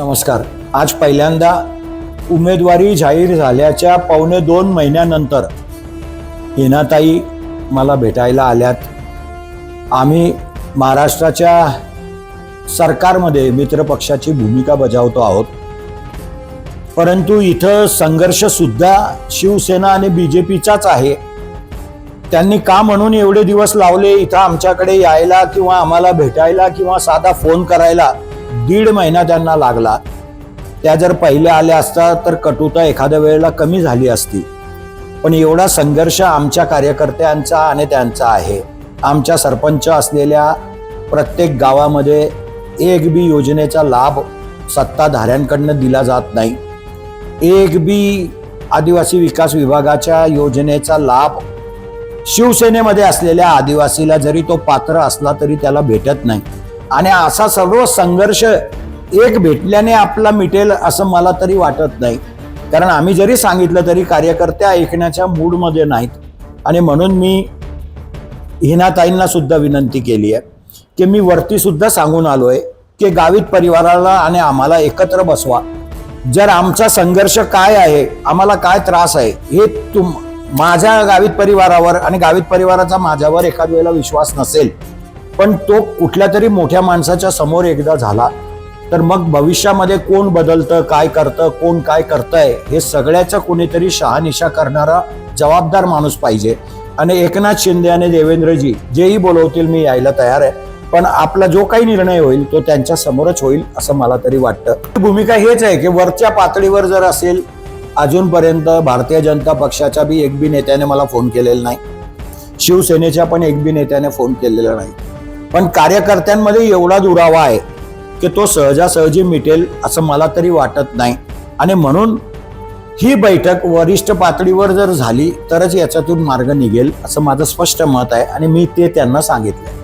नमस्कार. आज पहिल्यांदा उमेदवारी जाहीर झाल्याच्या पावणे दोन महिन्यानंतर हिनाताई मला भेटायला आल्यात. आम्ही महाराष्ट्राच्या सरकारमध्ये मित्रपक्षाची भूमिका बजावतो आहोत. परंतु इथं संघर्षसुद्धा शिवसेना आणि बी जे पीचाच आहे. त्यांनी का म्हणून एवढे दिवस लावले इथं आमच्याकडे यायला किंवा आम्हाला भेटायला किंवा साधा फोन करायला? दीड महिना त्यांना लागला. त्या जर पहिल्या आल्या असता तर कटुता एखाद्या वेळेला कमी झाली असती. पण एवढा संघर्ष आमच्या कार्यकर्त्यांचा आणि त्यांचा आहे. आमच्या सरपंच असलेल्या प्रत्येक गावामध्ये एक बी योजनेचा लाभ सत्ताधाऱ्यांकडनं दिला जात नाही. एक बी आदिवासी विकास विभागाच्या योजनेचा लाभ शिवसेनेमध्ये असलेल्या आदिवासीला जरी तो पात्र असला तरी त्याला भेटत नाही. आणि असा सर्व संघर्ष एक भेटल्याने आपला मिटेल असं मला तरी वाटत नाही. कारण आम्ही जरी सांगितलं तरी कार्यकर्ते ऐकण्याच्या मूडमध्ये नाहीत. आणि म्हणून मी हिनाताईंना सुद्धा विनंती केली आहे की मी वरतीसुद्धा सांगून आलो आहे की गावित परिवाराला आणि आम्हाला एकत्र बसवा. जर आमचा संघर्ष काय आहे आम्हाला काय त्रास आहे हे तुम माझ्या गावित परिवारावर आणि गावित परिवाराचा माझ्यावर एखाद वेळेला विश्वास नसेल पण तो कुठल्या तरी मोठ्या माणसाच्या समोर एकदा झाला तर मग भविष्यामध्ये कोण बदलतं काय करतं कोण काय करतंय हे सगळ्याचं कोणीतरी शहानिशा करणारा जबाबदार माणूस पाहिजे. आणि एकनाथ शिंदे आणि देवेंद्रजी जेही बोलवतील मी यायला तयार आहे. पण आपला जो काही निर्णय होईल तो त्यांच्या समोरच होईल असं मला तरी वाटतं. भूमिका हेच आहे की वरच्या पातळीवर जर असेल अजूनपर्यंत भारतीय जनता पक्षाच्या बी एक बी नेत्याने मला फोन केलेला नाही. शिवसेनेच्या पण एक बी नेत्याने फोन केलेला नाही. पण कार्यकर्त्यांमध्ये एवढा दुरावा आहे की तो सहजासहजी मिटेल असं मला तरी वाटत नाही. आणि म्हणून ही बैठक वरिष्ठ पातळीवर जर झाली तरच याच्यातून मार्ग निघेल असं माझं स्पष्ट मत आहे आणि मी ते त्यांना सांगितलं